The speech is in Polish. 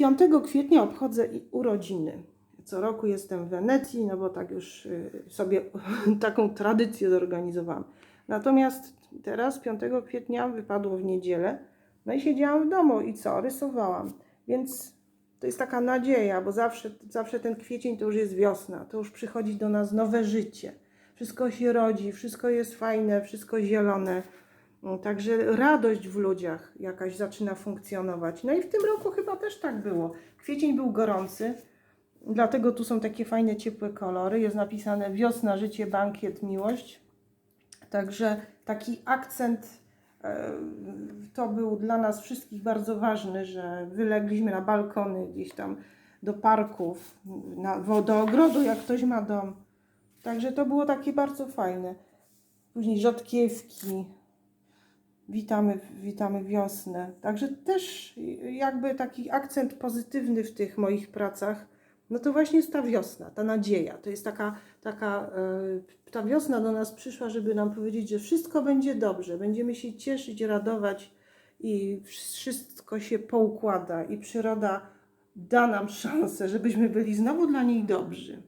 5 kwietnia obchodzę urodziny. Co roku jestem w Wenecji, no bo tak już y, sobie taką tradycję zorganizowałam. Natomiast teraz 5 kwietnia wypadło w niedzielę, no i siedziałam w domu i co? Rysowałam. Więc to jest taka nadzieja, bo zawsze, zawsze ten kwiecień to już jest wiosna, to już przychodzi do nas nowe życie. Wszystko się rodzi, wszystko jest fajne, wszystko zielone. Także radość w ludziach jakaś zaczyna funkcjonować. No i w tym roku chyba też tak było. Kwiecień był gorący, dlatego tu są takie fajne, ciepłe kolory. Jest napisane wiosna, życie, bankiet, miłość. Także taki akcent e, to był dla nas wszystkich bardzo ważny, że wylegliśmy na balkony gdzieś tam do parków, na, do ogrodu, jak ktoś ma dom. Także to było takie bardzo fajne. Później rzodkiewki, witamy, witamy wiosnę. Także też jakby taki akcent pozytywny w tych moich pracach, no to właśnie jest ta wiosna, ta nadzieja. To jest taka, taka e, ta wiosna do nas przyszła, żeby nam powiedzieć, że wszystko będzie dobrze, będziemy się cieszyć, radować i wszystko się poukłada i przyroda da nam szansę, żebyśmy byli znowu dla niej dobrzy.